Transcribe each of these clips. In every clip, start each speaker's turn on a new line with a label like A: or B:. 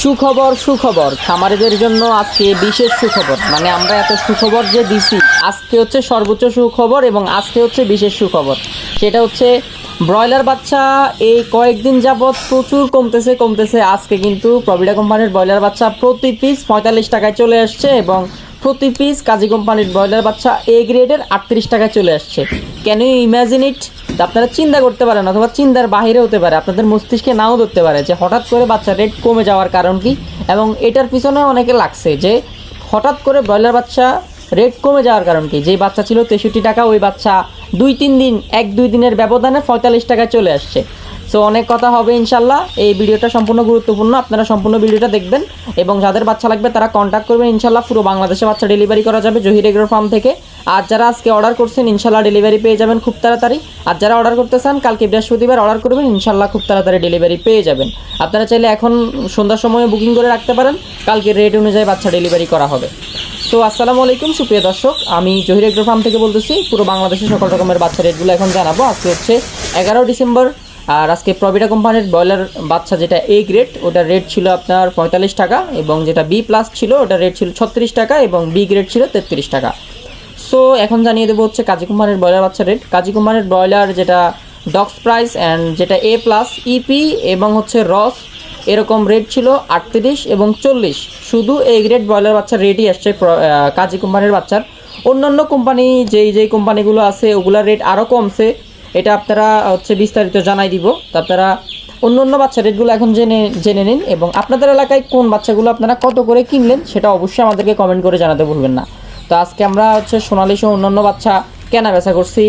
A: সুখবর সুখবর। খামারিদের জন্য আজকে বিশেষ সুখবর। মানে আমরা এত সুখবর যে দিছি, আজকে হচ্ছে সর্বোচ্চ সুখবর এবং আজকে হচ্ছে বিশেষ সুখবর। সেটা হচ্ছে, ব্রয়লার বাচ্চা এই কয়েকদিন যাবৎ প্রচুর কমতেছে কমতেছে। আজকে কিন্তু প্রভিডা কোম্পানির ব্রয়লার বাচ্চা প্রতি পিস পঁয়তাল্লিশ টাকায় চলে আসছে এবং প্রতি পিস কাজী কোম্পানির ব্রয়লার বাচ্চা এ গ্রেডের আটত্রিশ টাকায় চলে আসছে। ক্যান ইউ ইমাজিন ইট আপনারা চিন্তা করতে পারেন, অথবা চিন্তার বাহিরে হতে পারে। আপনাদের মস্তিষ্কে নাও ধরতে পারে যে হঠাৎ করে বাচ্চার রেট কমে যাওয়ার কারণ কি? এবং এটার পিছনে অনেকে লাগছে যে হঠাৎ করে ব্রয়লার বাচ্চা রেট কমে যাওয়ার কারণ কি? যে বাচ্চা ছিল তেষট্টি টাকা, ওই বাচ্চা দুই, তিন দিন, এক, দুই দিনের ব্যবধানে পঁয়তাল্লিশ টাকায় চলে আসছে। সো অনেক কথা হবে ইনশাল্লাহ। এই ভিডিওটা সম্পূর্ণ গুরুত্বপূর্ণ। আপনারা সম্পূর্ণ ভিডিওটা দেখবেন। এবং যাদের বাচ্চা লাগবে তারা কন্ট্যাক্ট করবেন। ইনশাল্লাহ পুরো বাংলাদেশে বাচ্চা ডেলিভারি করা যাবে জহির এগ্রো ফার্ম থেকে। আর যারা আজকে অর্ডার করছেন, ইনশাল্লাহ ডেলিভারি পেয়ে যাবেন খুব তাড়াতাড়ি। আর যারা অর্ডার করতে চান, কালকে বৃহস্পতিবার অর্ডার করবেন, ইনশাল্লাহ খুব তাড়াতাড়ি ডেলিভারি পেয়ে যাবেন। আপনারা চাইলে এখন সন্ধ্যার সময় বুকিং করে রাখতে পারেন, কালকে রেট অনুযায়ী বাচ্চা ডেলিভারি করা হবে। সো আসসালামু আলাইকুম, সুপ্রিয় দর্শক, আমি জহির এগ্রো ফার্ম থেকে বলতেছি, পুরো বাংলাদেশের সকল রকমের বাচ্চা রেটগুলো এখন জানাব। আজকে হচ্ছে এগারো ডিসেম্বর, আর আজকে প্রভিডা কোম্পানির ব্রয়লার বাচ্চা যেটা এ গ্রেড ওটার রেট ছিল আপনার পঁয়তাল্লিশ টাকা, এবং যেটা বি প্লাস ছিল, ওটার রেট ছিল ছত্রিশ টাকা, এবং বি গ্রেড ছিল তেত্রিশ টাকা। সো এখন জানিয়ে দেবো হচ্ছে কাজী কুমারের ব্রয়লার বাচ্চা রেট কাজী কুমারের ব্রয়লার যেটা ডক্স প্রাইস অ্যান্ড যেটা এ প্লাস ইপি এবং হচ্ছে রস, এরকম রেট ছিল আটত্রিশ এবং চল্লিশ। শুধু এই গ্রেড ব্রয়লার বাচ্চার রেটই আসছে কাজী কোম্পানির বাচ্চার। অন্যান্য কোম্পানি যেই যেই কোম্পানিগুলো আছে, ওগুলোর রেট আরও কমছে। এটা আপনারা হচ্ছে বিস্তারিত জানাই দিব। আপনারা অন্য অন্য বাচ্চা রেটগুলো এখন জেনে জেনে নিন এবং আপনাদের এলাকায় কোন বাচ্চাগুলো আপনারা কত করে কিনলেন, সেটা অবশ্যই আমাদেরকে কমেন্ট করে জানাতে ভুলবেন না। তো আজকে আমরা হচ্ছে সোনালি সহ অন্যান্য বাচ্চা কেনা বেচা করছি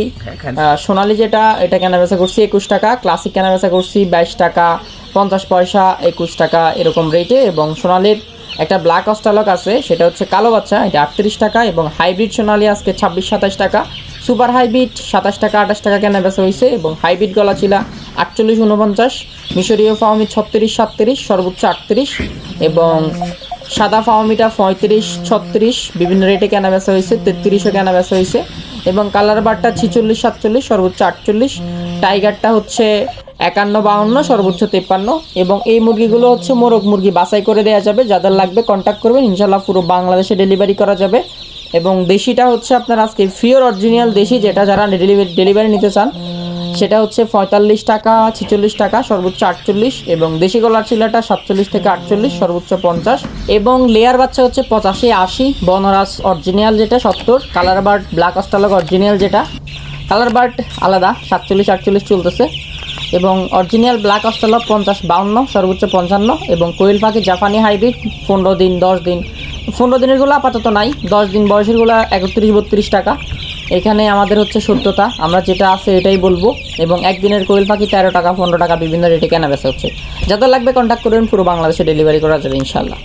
A: সোনালি যেটা এটা কেনা বেচা করছি একুশ টাকা ক্লাসিক কেনা বেচা করছি বাইশ টাকা পঞ্চাশ পয়সা একুশ টাকা এরকম রেটে এবং সোনালির একটা ব্ল্যাক অস্টালক আছে সেটা হচ্ছে কালো বাচ্চা এটা আটত্রিশ টাকা এবং হাইব্রিড সোনালি আজকে ছাব্বিশ সাতাশ টাকা। সুপার হাইব্রিড সাতাশ টাকা আঠাশ টাকা কেনা বেচা হয়েছে এবং হাইব্রিড গলা ছিল আটচল্লিশ উনপঞ্চাশ মিশরীয় ফাউমি ছত্রিশ সাতত্রিশ সর্বোচ্চ আটত্রিশ এবং সাদা ফাউমিটা পঁয়ত্রিশ, ছত্রিশ, বিভিন্ন রেটে কেনা বেচা হয়েছে, তেত্রিশও কেনা বেচা হয়েছে। এবং কালার বারটা ছিচল্লিশ, সাতচল্লিশ, সর্বোচ্চ আটচল্লিশ। টাইগারটা হচ্ছে একান্ন, বাউন্ন, সর্বোচ্চ তেপ্পান্ন। এবং এই মুরগিগুলো হচ্ছে মোরগ মুরগি, বাছাই করে দেওয়া যাবে। যাদের লাগবে কন্ট্যাক্ট করবেন ইনশাল্লাহ পুরো বাংলাদেশে ডেলিভারি করা যাবে। এবং দেশিটা হচ্ছে আপনার আজকে ফিওর অরিজিনাল দেশি, যেটা যারা ডেলিভারি ডেলিভারি নিতে চান সেটা হচ্ছে পঁয়তাল্লিশ টাকা, ছিচল্লিশ টাকা, সর্বোচ্চ আটচল্লিশ এবং দেশি গলার চিলাটা সাতচল্লিশ থেকে আটচল্লিশ, সর্বোচ্চ পঞ্চাশ। এবং লেয়ার বাচ্চা হচ্ছে পঁচাশি, আশি বনরাস অরিজিনাল যেটা, সত্তর। কালার বার্ড ব্ল্যাক অস্টালক অরিজিনাল যেটা। কালার বার্ড আলাদা, সাতচল্লিশ, আটচল্লিশ চলতেছে। এবং অরিজিনাল ব্ল্যাক অস্ট্রেলক পঞ্চাশ, বাউন্ন, সর্বোচ্চ পঞ্চান্ন। এবং কোয়েল পাখি জাপানি হাইব্রিড পনেরো দিন, দশ দিন। পনেরো দিনেরগুলো আপাতত নাই, দশ দিন বয়সেরগুলো একত্রিশ, বত্রিশ টাকা। এখানে আমাদের হচ্ছে সত্যতা। আমরা যেটা আছে এটাই বলব। এবং একদিনের কোয়েল পাখি তেরো টাকা, পনেরো টাকা বিভিন্ন রেটে কেনা বেচা হচ্ছে। যাদের লাগবে কন্ট্যাক্ট করবেন পুরো বাংলাদেশে ডেলিভারি করা যাবে ইনশাল্লাহ